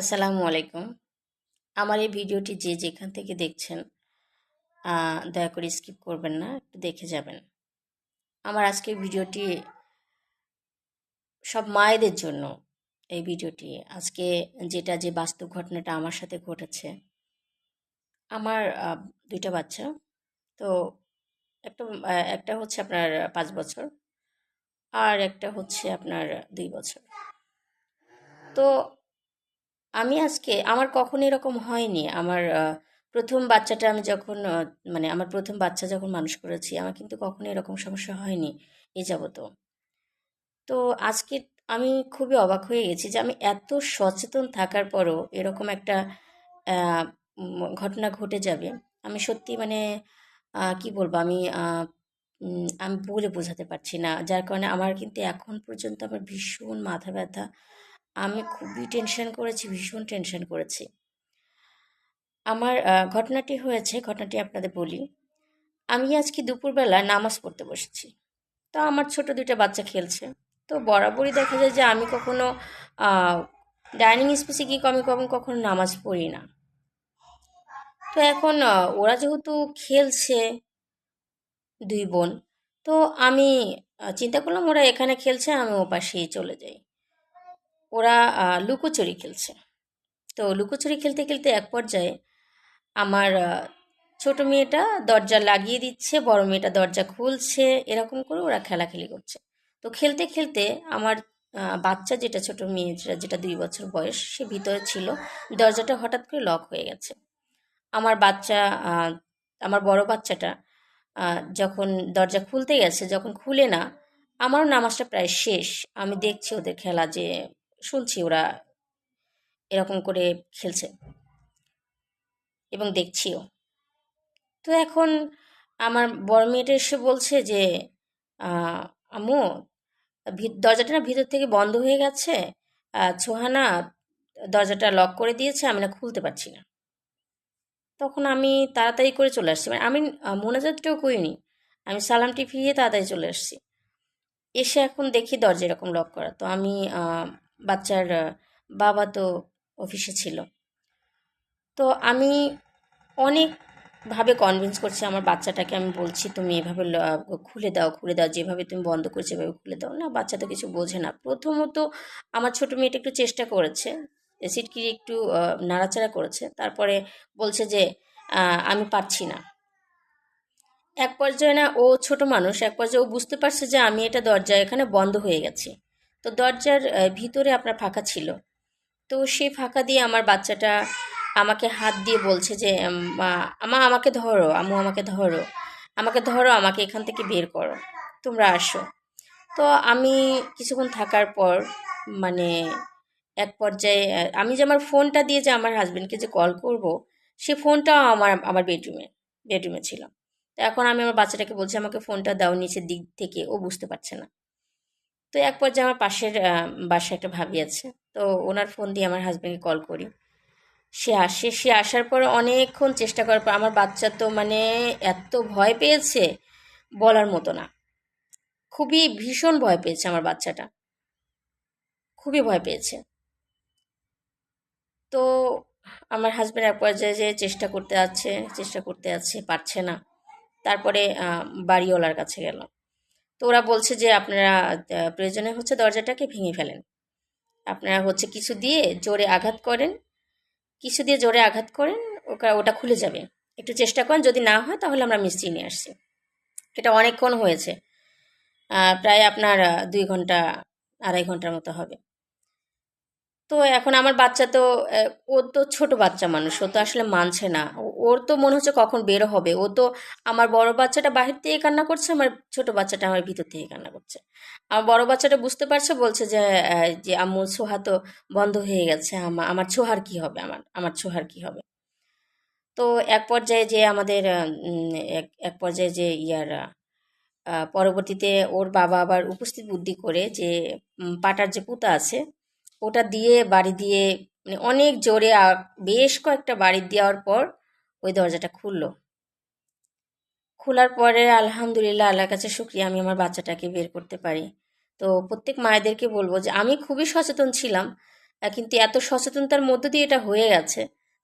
আসসালামু আলাইকুম। আমার এই ভিডিওটি যে যেখান থেকে দেখছেন দয়া করে স্কিপ করবেন না, একটু দেখে যাবেন। আমার আজকের ভিডিওটি সব মায়েদের জন্য এই ভিডিওটি। আজকে যেটা, যে বাস্তব ঘটনাটা আমার সাথে ঘটেছে। আমার দুইটা বাচ্চা। তো একটা একটা হচ্ছে আপনার পাঁচ বছর আর একটা হচ্ছে আপনার দুই বছর। তো আমি আজকে, আমার কখনো এরকম হয়নি। আমার প্রথম বাচ্চাটা আমি যখন মানে আমার প্রথম বাচ্চা যখন মানুষ করেছি, আমার কিন্তু কখনো এরকম সমস্যা হয়নি এ যাবত তো আজকে আমি খুবই অবাক হয়ে গেছি যে আমি এত সচেতন থাকার পরও এরকম একটা ঘটনা ঘটে যাবে। আমি সত্যি মানে কি বলব? আমি আমি বলে বোঝাতে পারছি না। যার কারণে আমার কিন্তু এখন পর্যন্ত আমার ভীষণ মাথা ব্যথা আমি খুবই টেনশন করেছি, ভীষণ টেনশন করেছি। আমার ঘটনাটি হয়েছে, ঘটনাটি আপনাদের বলি। আমি আজকে দুপুরবেলা নামাজ পড়তে বসেছি। তো আমার ছোট দুইটা বাচ্চা খেলছে। তো বরাবরই দেখা যায় যে আমি কখনো ডাইনিং স্পেসে গিয়ে আমি কখন, কখনো নামাজ পড়ি না। তো এখন ওরা যেহেতু খেলছে, দুই বোন, তো আমি চিন্তা করলাম ওরা এখানে খেলছে আমি ও পাশেই চলে যাই। ওরা লুকোচুরি খেলছে। তো লুকোচুরি খেলতে খেলতে এক পর্যায়ে আমার ছোট মেয়েটা দরজা লাগিয়ে দিচ্ছে, বড় মেয়েটা দরজা খুলছে, এরকম করে ওরা খেলাখেলি করছে। তো খেলতে খেলতে আমার বাচ্চা যেটা ছোট মেয়ে যেটা যেটা দুই বছর বয়স, সে ভিতরে ছিল। দরজাটা হঠাৎ করে লক হয়ে গেছে। আমার বাচ্চা আমার বড় বাচ্চাটা যখন দরজা খুলতে গেছে, যখন খুলে না, আমারও নামাজটা প্রায় শেষ। আমি দেখছি ওদের খেলা যে শুনছি ওরা এরকম করে খেলছে। এবং দেখছিও। তো এখন আমার বড় মেয়েটা এসে বলছে যে ভি- দরজাটা না ভিতর থেকে বন্ধ হয়ে গেছে। ছোহানা দরজাটা লক করে দিয়েছে, আমি না খুলতে পারছি না। তখন আমি তাড়াতাড়ি করে চলে আসছি। মানে আমি মোনাজাতটাও করিনি। আমি সালামটি ফিরিয়ে তাড়াতাড়ি চলে আসছি। এসে এখন দেখি দরজা এরকম লক করা। তো আমি বাচ্চার বাবা তো অফিসে ছিল। তো আমি অনেকভাবে কনভিন্স করছি আমার বাচ্চাটাকে, আমি বলছি, তুমি এভাবে খুলে দাও খুলে দাও, যেভাবে তুমি বন্ধ করছ এভাবে খুলে দাও। না, বাচ্চা তো কিছু বোঝে না। প্রথমত আমার ছোট মেয়েটা একটু চেষ্টা করেছে সিটকিরি একটু নাড়াচাড়া করেছে। তারপরে বলছে যে আমি পারছি না। এক পর্যায়ে না, ও ছোট মানুষ, এক পর্যায়ে ও বুঝতে পারছে যে আমি এটা দরজা এখানে বন্ধ হয়ে গেছি। তো দরজার ভিতরে আপনার ফাঁকা ছিল। তো সেই ফাঁকা দিয়ে আমার বাচ্চাটা আমাকে হাত দিয়ে বলছে যে আমা আমাকে ধরো, আম্মু আমাকে ধরো আমাকে ধরো, আমাকে এখান থেকে বের করো, তোমরা আসো। তো আমি কিছুক্ষণ থাকার পর মানে এক পর্যায়ে আমি যে আমার ফোনটা দিয়ে যে আমার হাজব্যান্ডকে যে কল করব, সে ফোনটাও আমার আমার বেডরুমে বেডরুমে ছিল। তো এখন আমি আমার বাচ্চাটাকে বলছি, আমাকে ফোনটা দাও নিচের দিক থেকে, ও বুঝতে পারছে না। তো এক পর্যায়ে আমার পাশের বাসায় একটা ভাবি আছে। তো ওনার ফোন দিয়ে আমার হাজবেন্ডকে কল করি। সে আসে, সে আসার পর অনেকক্ষণ চেষ্টা করার পর আমার বাচ্চা তো মানে এত ভয় পেয়েছে বলার মতো না। খুবই ভীষণ ভয় পেয়েছে আমার বাচ্চাটা। খুবই ভয় পেয়েছে। তো আমার হাজব্যান্ড এক পর্যায়ে যে চেষ্টা করতে আছে, চেষ্টা করতে আছে, পারছে না। তারপরে বাড়িওয়ালার কাছে গেল তো ওরা বলছে যে আপনারা প্রয়োজনে হচ্ছে দরজাটাকে ভেঙে ফেলেন। আপনারা হচ্ছে কিছু দিয়ে জোরে আঘাত করেন, কিছু দিয়ে জোরে আঘাত করেন ওটা ওটা খুলে যাবে। একটু চেষ্টা করেন, যদি না হয় তাহলে আমরা মিস্ত্রি নিয়ে আসছি। এটা অনেকক্ষণ হয়েছে। প্রায় আপনার দুই ঘণ্টা, আড়াই ঘণ্টার মতো হবে। তো এখন আমার বাচ্চা তো আহ, ও তো ছোট বাচ্চা মানুষ ও তো আসলে মানছে না। ওর তো মনে হচ্ছে কখন বের হবে। ও তো আমার বড় বাচ্চাটা বাহির থেকে কান্না করছে আমার ছোট বাচ্চাটা আমার ভিতর থেকে কান্না করছে। আমার বড় বাচ্চাটা বুঝতে পারছে বলছে যে যে আম্মু ছোহা তো বন্ধ হয়ে গেছে আমার আমার ছোহার কি হবে? আমার আমার ছোহার কি হবে? তো এক পর্যায়ে যে আমাদের এক এক পর্যায়ে যে ইয়ার পরবর্তীতে ওর বাবা আবার উপস্থিত বুদ্ধি করে যে পাটার যে পুতা আছে ওটা দিয়ে বাড়ি দিয়ে মানে অনেক জোরে বেশ কয়েকটা বাড়ি দেওয়ার পর ওই দরজাটা খুললো। খোলার পরে আলহামদুলিল্লাহ, আল্লাহর কাছে শুক্রিয়া, আমি আমার বাচ্চাটাকে বের করতে পারি। তো প্রত্যেক মায়েদেরকে বলব যে, আমি খুবই সচেতন ছিলাম কিন্তু এত সচেতনতার মধ্য দিয়ে এটা হয়ে গেছে।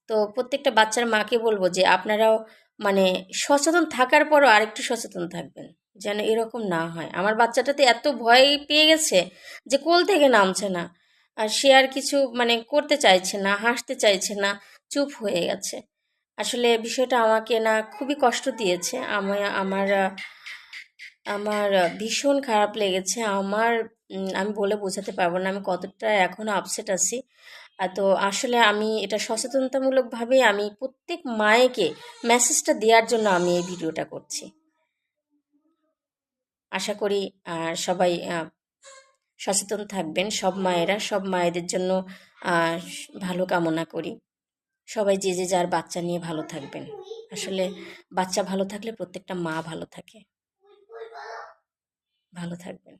তো প্রত্যেকটা বাচ্চার মাকে বলব যে, আপনারাও মানে সচেতন থাকার পরও আরেকটু সচেতন থাকবেন, যেন এরকম না হয়। আমার বাচ্চাটাতে এত ভয় পেয়ে গেছে যে, কোল থেকে নামছে না। আর সে আর কিছু মানে করতে চাইছে না, হাসতে চাইছে না, চুপ হয়ে গেছে। আসলে বিষয়টা আমাকে না খুবই কষ্ট দিয়েছে। আমি আমার আমার ভীষণ খারাপ লেগেছে। আমার আমি বলে বোঝাতে পারব না আমি কতটা এখনও আপসেট আছি। তো আসলে আমি এটা সচেতনতামূলকভাবে আমি প্রত্যেক মায়েকে মেসেজটা দেওয়ার জন্য আমি এই ভিডিওটা করছি। আশা করি সবাই সচেতন থাকবেন। সব মায়েরা, সব মায়েদের জন্য ভালো কামনা করি। সবাই যে যে, যার বাচ্চা নিয়ে ভালো থাকবেন। আসলে বাচ্চা ভালো থাকলে প্রত্যেকটা মা ভালো থাকে। ভালো থাকবেন।